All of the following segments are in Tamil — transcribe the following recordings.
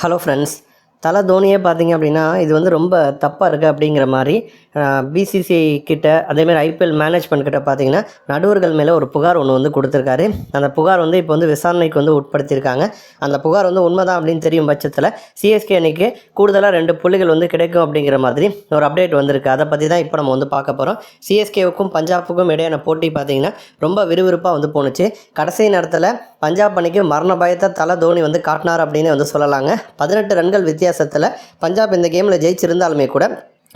ஹலோ ஃப்ரெண்ட்ஸ் தலை தோனியே பார்த்தீங்க அப்படின்னா இது வந்து ரொம்ப தப்பாக இருக்குது அப்படிங்கிற மாதிரி பிசிசிஐ கிட்ட அதேமாதிரி ஐபிஎல் மேனேஜ்மெண்ட் கிட்ட பார்த்தீங்கன்னா நடுவர்கள் மேலே ஒரு புகார் ஒன்று வந்து கொடுத்துருக்காரு. அந்த புகார் வந்து இப்போ வந்து விசாரணைக்கு வந்து உட்படுத்தியிருக்காங்க. அந்த புகார் வந்து உண்மைதான் அப்படின்னு தெரியும் பட்சத்தில் சிஎஸ்கே அணிக்கு கூடுதலாக ரெண்டு புள்ளிகள் வந்து கிடைக்கும் அப்படிங்கிற மாதிரி ஒரு அப்டேட் வந்திருக்கு. அதை பற்றி தான் இப்போ நம்ம வந்து பார்க்க போகிறோம் சிஎஸ்கேவுக்கும் பஞ்சாபுக்கும் இடையான போட்டி பார்த்தீங்கன்னா ரொம்ப விறுவிறுப்பாக வந்து போணுச்சு. கடைசி நேரத்தில் பஞ்சாப் அணிக்கு மரண பயத்தை தலை தோனி வந்து காட்டினார் அப்படின்னு வந்து சொல்லலாங்க. பதினெட்டு ரன்கள் வித்தியாசத்தில் பஞ்சாப் இந்த கேமில் ஜெயிச்சிருந்தாலுமே கூட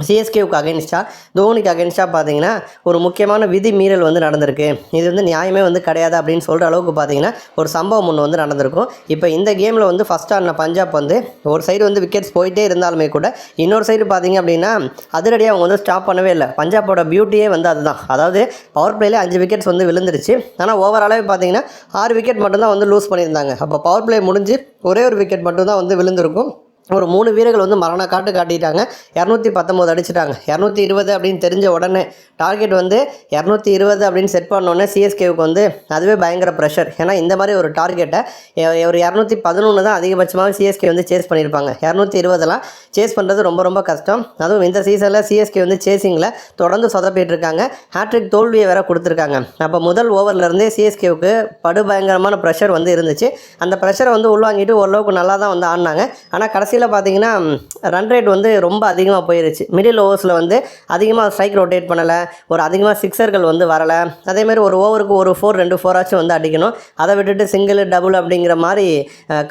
சிஎஸ்கேவுக்கு அகைன்ஸ்டாக தோனிக்கு அகைன்ஸ்டாக பார்த்தீங்கன்னா ஒரு முக்கியமான விதி மீறல் வந்து நடந்திருக்கு. இது வந்து நியாயமே வந்து கிடையாது அப்படின்னு சொல்கிற அளவுக்கு பார்த்தீங்கன்னா ஒரு சம்பவம் ஒன்று வந்து நடந்திருக்கும். இப்போ இந்த கேமில் வந்து ஃபஸ்ட் ஆடின பஞ்சாப் வந்து ஒரு சைடு வந்து விக்கெட்ஸ் போயிட்டே இருந்தாலுமே கூட இன்னொரு சைடு பார்த்தீங்க அப்படின்னா அதிரடியாக அவங்க வந்து ஸ்டாப் பண்ணவே இல்லை. பஞ்சாப்போட பியூட்டியே வந்து அதுதான். அதாவது பவர் பிளேலே அஞ்சு விக்கெட்ஸ் வந்து விழுந்துருச்சு. ஆனால் ஓவராலாகவே பார்த்தீங்கன்னா ஆறு விக்கெட் மட்டும்தான் வந்து லூஸ் பண்ணியிருந்தாங்க. அப்போ பவர் பிளே முடிஞ்சு ஒரே ஒரு விக்கெட் மட்டும்தான் வந்து விழுந்திருக்கும். ஒரு மூணு வீரர்கள் வந்து மரண காட்டு காட்டிட்டாங்க. இரநூத்தி பத்தொம்போது அடிச்சிட்டாங்க. இரநூத்தி இருபது அப்படின்னு தெரிஞ்ச உடனே டார்கெட் வந்து இரநூத்தி இருபது அப்படின்னு செட் பண்ணோன்னே சிஎஸ்கேவுக்கு வந்து அதுவே பயங்கர ப்ரெஷர் ஏன்னா இந்த மாதிரி ஒரு டார்கெட்டை ஒரு இரநூத்தி பதினொன்று தான் அதிகபட்சமாக சிஎஸ்கே வந்து சேஸ் பண்ணியிருப்பாங்க. இரநூத்தி இருபதெல்லாம் சேஸ் பண்ணுறது ரொம்ப ரொம்ப கஷ்டம். அதுவும் இந்த சீசனில் சிஎஸ்கே வந்து சேசிங்கில் தொடர்ந்து சொதப்பிட்டு இருக்காங்க ஹேட்ரிக் தோல்வியை வேற கொடுத்துருக்காங்க. அப்போ முதல் ஓவர்லேருந்தே சிஎஸ்கேவுக்கு படுபயங்கரமான ப்ரெஷர் வந்து இருந்துச்சு. அந்த ப்ரெஷரை வந்து உள்வாங்கிட்டு ஓரளவுக்கு நல்லா தான் வந்து ஆடினாங்க. ஆனால் கடைசி கடைசியில் பார்த்தீங்கன்னா ரன் ரேட் வந்து ரொம்ப அதிகமாக போயிருச்சு. மிடில் ஓவர்ஸில் வந்து அதிகமாக ஸ்ட்ரைக் ரொட்டேட் பண்ணலை. ஒரு அதிகமாக சிக்ஸர்கள் வந்து வரலை. அதேமாதிரி ஒரு ஓவருக்கு ஒரு ஃபோர் ரெண்டு ஃபோராச்சும் வந்து அடிக்கணும். அதை விட்டுட்டு சிங்கிள் டபுள் அப்படிங்கிற மாதிரி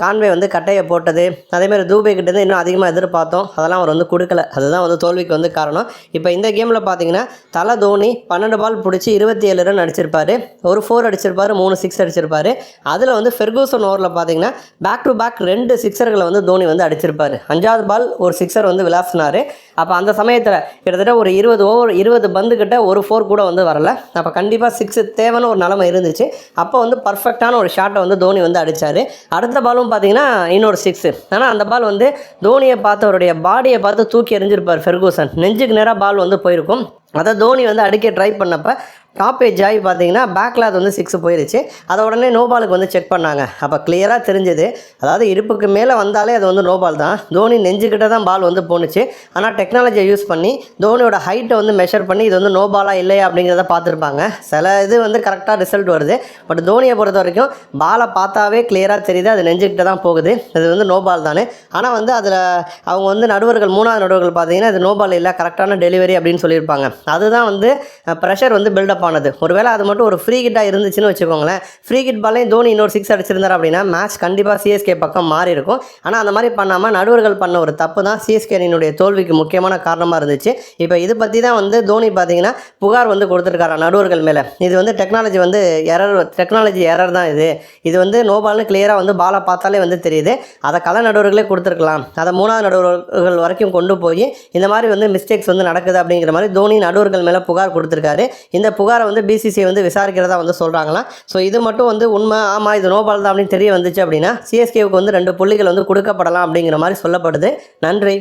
கான்வே வந்து கட்டையை போட்டது. அதேமாதிரி தூபே கிட்டேருந்து இன்னும் அதிகமாக எதிர்பார்த்தோம். அதெல்லாம் அவர் வந்து கொடுக்கல. அதுதான் வந்து தோல்விக்கு வந்து காரணம். இப்போ இந்த கேமில் பார்த்தீங்கன்னா தலை தோனி பன்னெண்டு பால் பிடிச்சி இருபத்தி ஏழு ரன் அடிச்சிருப்பார். ஒரு ஃபோர் அடிச்சிருப்பார் மூணு சிக்ஸ் அடிச்சிருப்பார். அதில் வந்து ஃபெர்கூசன் ஓவரில் பார்த்தீங்கன்னா பேக் டு பேக் ரெண்டு சிக்ஸர்களை வந்து தோனி வந்து அடிச்சிருப்பார். அஞ்சாவது பால் ஒரு சிக்ஸர் வந்து விளாசினார். அப்போ அந்த சமயத்தில் கிட்டத்தட்ட ஒரு இருபது ஓவர் இருபது பந்து கிட்ட ஒரு ஃபோர் கூட வந்து வரல. அப்போ கண்டிப்பாக சிக்ஸ் தேவைன்னு ஒரு நிலமை இருந்துச்சு. அப்போ வந்து பர்ஃபெக்டான ஒரு ஷாட்டை வந்து தோனி வந்து அடித்தார் அடுத்த பாலும் பார்த்தீங்கன்னா இன்னொரு சிக்ஸு ஆனால் அந்த பால் வந்து தோனியை பார்த்தவருடைய பாடியை பார்த்து தூக்கி எறிஞ்சிருப்பார் ஃபெர்கூசன். நெஞ்சுக்கு நேராக பால் வந்து போயிருக்கும். அதை தோனி வந்து அடிக்க ட்ரை பண்ணப்போ டாப் ஏஜ் ஆகி பார்த்தீங்கன்னா பேக்கில் அது வந்து சிக்ஸ் போயிருச்சு. அதை உடனே நோபாலுக்கு வந்து செக் பண்ணாங்க. அப்போ கிளியராக தெரிஞ்சது. அதாவது இடுப்புக்கு மேலே வந்தாலே அது வந்து நோபால் தான். தோனி நெஞ்சுக்கிட்ட தான் பால் வந்து போணுச்சு. ஆனால் டெக்னாலஜியை யூஸ் பண்ணி தோனியோட ஹைட்டை வந்து மெஷர் பண்ணி இது வந்து நோபாலாக இல்லையா அப்படிங்கிறத பார்த்துருப்பாங்க. சில இது வந்து கரெக்டாக ரிசல்ட் வருது. பட் தோனியை பொறுத்த வரைக்கும் பாலை பார்த்தாவே கிளியராக தெரியுது. அது நெஞ்சுக்கிட்ட தான் போகுது. இது வந்து நோபால் தானே. ஆனால் வந்து அதில் அவங்க வந்து நடுவர்கள் மூணாவது நடுவர்கள் பார்த்தீங்கன்னா இது நோபால் இல்லை. கரெக்டான டெலிவரி அப்படின்னு சொல்லியிருப்பாங்க. அதுதான் வந்து ப்ரெஷர் வந்து பில்டப் ஆனது. ஒருவேளை அது மட்டும் ஒரு ஃப்ரீ கிட்டாக இருந்துச்சுன்னு வச்சுக்கோங்களேன். ஃப்ரீ கிட் பாலையும் தோனி இன்னொரு சிக்ஸ் அடிச்சிருந்தார் அப்படின்னா மேட்ச் கண்டிப்பாக சிஎஸ்கே பக்கம் மாறி இருக்கும். ஆனால் அந்த மாதிரி பண்ணாமல் நடுவர்கள் பண்ண ஒரு தப்பு தான் சிஎஸ்கே அணியினுடைய தோல்விக்கு முக்கியமான காரணமாக இருந்துச்சு. இப்போ இது பற்றி தான் வந்து தோனி பார்த்தீங்கன்னா புகார் வந்து கொடுத்துருக்காரா நடுவர்கள் மேலே. இது வந்து டெக்னாலஜி வந்து எரர் டெக்னாலஜி எரர் தான் இது. இது வந்து நோபால்னு கிளியராக வந்து பாலை பார்த்தாலே வந்து தெரியுது. அதை கல நடுவர்களே கொடுத்துருக்கலாம். அதை மூணாவது நடுவர்கள் வரைக்கும் கொண்டு போய் இந்த மாதிரி வந்து மிஸ்டேக்ஸ் வந்து நடக்குது அப்படிங்கிற மாதிரி தோனி நடுவர்கள் மேலே புகார் கொடுத்துருக்காரு. இந்த புகார் புகாரை வந்து பிசிசிஐ வந்து விசாரிக்கிறதா வந்து சொல்கிறாங்களாம் ஸோ இது மட்டும் வந்து உண்மை. ஆமாம் இது நோபால் தான் அப்படின்னு தெரிய வந்துச்சு அப்படின்னா சிஎஸ்கேவுக்கு வந்து ரெண்டு புள்ளிகள் வந்து கொடுக்கப்படலாம் அப்படிங்கிற மாதிரி சொல்லப்படுது. நன்றி.